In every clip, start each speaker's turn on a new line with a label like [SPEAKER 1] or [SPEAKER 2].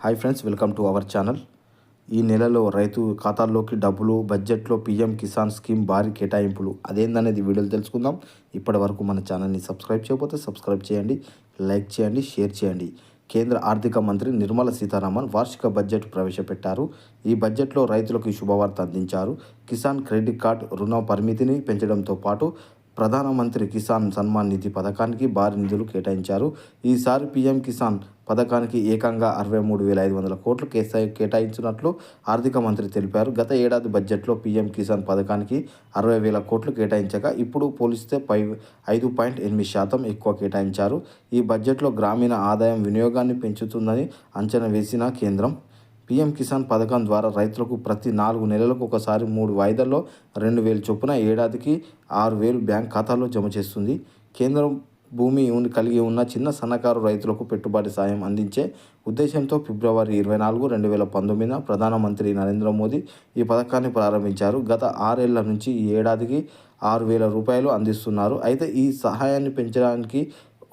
[SPEAKER 1] Hi friends welcome to our channel. ఈ నెలలో రైతు ఖాతాల్లోకి డబ్బులు బడ్జెట్లో పీఎం కిసాన్ స్కీమ్ భారీ కేటాయింపులు అదేందనేది వీడియోలు తెలుసుకుందాం. ఇప్పటి వరకు మన ఛానల్ని సబ్స్క్రైబ్ చేయకపోతే సబ్స్క్రైబ్ చేయండి లైక్ చేయండి షేర్ చేయండి. కేంద్ర ఆర్థిక మంత్రి నిర్మలా సీతారామన్ వార్షిక బడ్జెట్ ప్రవేశపెట్టారు. ఈ బడ్జెట్లో రైతులకు శుభవార్త అందించారు. కిసాన్ క్రెడిట్ కార్డ్ రుణ పరిమితిని పెంచడంతో పాటు ప్రధానమంత్రి కిసాన్ సన్మాన్ నిధి పథకానికి భారీ నిధులు కేటాయించారు. ఈసారి పీఎం కిసాన్ పథకానికి ఏకంగా అరవై మూడు వేల ఐదు వందల కోట్లు కేసాయి కేటాయించినట్లు ఆర్థిక మంత్రి తెలిపారు. గత ఏడాది బడ్జెట్లో పీఎం కిసాన్ పథకానికి అరవై వేల కోట్లు కేటాయించగా ఇప్పుడు పోలిస్తే పై ఐదు పాయింట్ ఎనిమిది శాతం ఎక్కువ కేటాయించారు. ఈ బడ్జెట్లో గ్రామీణ ఆదాయం వినియోగాన్ని పెంచుతుందని అంచనా వేసిన కేంద్రం పీఎం కిసాన్ పథకం ద్వారా రైతులకు ప్రతి నాలుగు నెలలకు ఒకసారి మూడు వాయిదాల్లో రెండు వేలు చొప్పున ఏడాదికి ఆరు వేలు బ్యాంక్ ఖాతాలో జమ చేస్తుంది. కేంద్రం భూమి కలిగి ఉన్న చిన్న సన్నకారు రైతులకు పెట్టుబడి సాయం అందించే ఉద్దేశంతో ఫిబ్రవరి ఇరవై నాలుగు రెండు వేల పంతొమ్మిదిన ప్రధానమంత్రి నరేంద్ర మోదీ ఈ పథకాన్ని ప్రారంభించారు. గత ఆరేళ్ళ నుంచి ఈ ఏడాదికి ఆరు వేల రూపాయలు అందిస్తున్నారు. అయితే ఈ సహాయాన్ని పెంచడానికి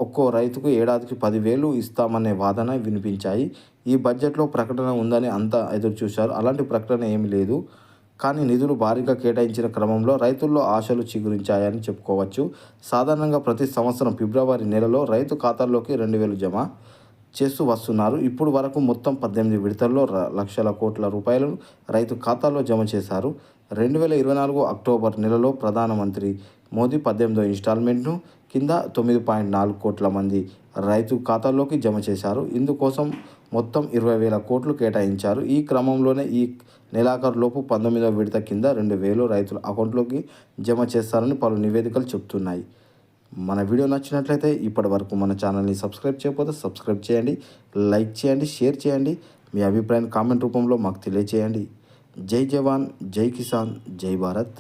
[SPEAKER 1] ఒక్కో రైతుకు ఏడాదికి పదివేలు ఇస్తామనే వాదన వినిపించాయి. ఈ బడ్జెట్లో ప్రకటన ఉందని అంతా ఎదురు చూశారు అలాంటి ప్రకటన ఏమీ లేదు. కానీ నిధులు భారీగా కేటాయించిన క్రమంలో రైతుల్లో ఆశలు చిగురించాయని చెప్పుకోవచ్చు. సాధారణంగా ప్రతి సంవత్సరం ఫిబ్రవరి నెలలో రైతు ఖాతాల్లోకి రెండు వేలు జమ చేస్తూ వస్తున్నారు. ఇప్పుడు వరకు మొత్తం పద్దెనిమిది విడతల్లో లక్షల కోట్ల రూపాయలను రైతు ఖాతాల్లో జమ చేశారు. రెండు వేల ఇరవై నాలుగు అక్టోబర్ నెలలో ప్రధానమంత్రి మోదీ పద్దెనిమిదో ఇన్స్టాల్మెంట్ను కింద తొమ్మిది పాయింట్ నాలుగు కోట్ల మంది రైతు ఖాతాల్లోకి జమ చేశారు. ఇందుకోసం మొత్తం ఇరవై వేల కోట్లు కేటాయించారు. ఈ క్రమంలోనే ఈ నెలాఖరులోపు పంతొమ్మిదవ విడత కింద రెండు వేలు రైతుల అకౌంట్లోకి జమ చేస్తారని పలు నివేదికలు చెబుతున్నాయి మన వీడియో నచ్చినట్లయితే ఇప్పటి వరకు మన ఛానల్ని సబ్స్క్రైబ్ చేయకపోతే సబ్స్క్రైబ్ చేయండి లైక్ చేయండి షేర్ చేయండి. మీ అభిప్రాయం కామెంట్ రూపంలో మాకు తెలియచేయండి. జై జవాన్ జై కిసాన్ జై భారత్.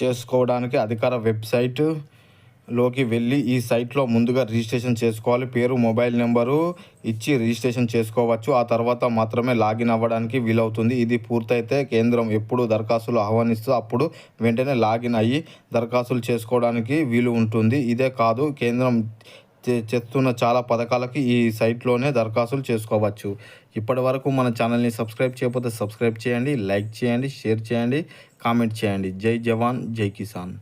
[SPEAKER 1] చేసుకోవడానికి అధికార వెబ్సైట్లోకి వెళ్ళి ఈ సైట్లో ముందుగా రిజిస్ట్రేషన్ చేసుకోవాలి. పేరు మొబైల్ నెంబరు ఇచ్చి రిజిస్ట్రేషన్ చేసుకోవచ్చు. ఆ తర్వాత మాత్రమే లాగిన్ అవ్వడానికి వీలవుతుంది. ఇది పూర్తయితే కేంద్రం ఎప్పుడు దరఖాస్తులు ఆహ్వానిస్తూ అప్పుడు వెంటనే లాగిన్ అయ్యి దరఖాస్తులు చేసుకోవడానికి వీలు ఉంటుంది. ఇదే కాదు కేంద్రం చేస్తున్న చాలా పథకాలకి ఈ సైట్లోనే దరఖాస్తులు చేసుకోవచ్చు. ఇప్పటి వరకు మన ఛానల్ని సబ్స్క్రైబ్ చేయకపోతే సబ్స్క్రైబ్ చేయండి లైక్ చేయండి షేర్ చేయండి కామెంట్ చేయండి. జై జవాన్ జై కిసాన్.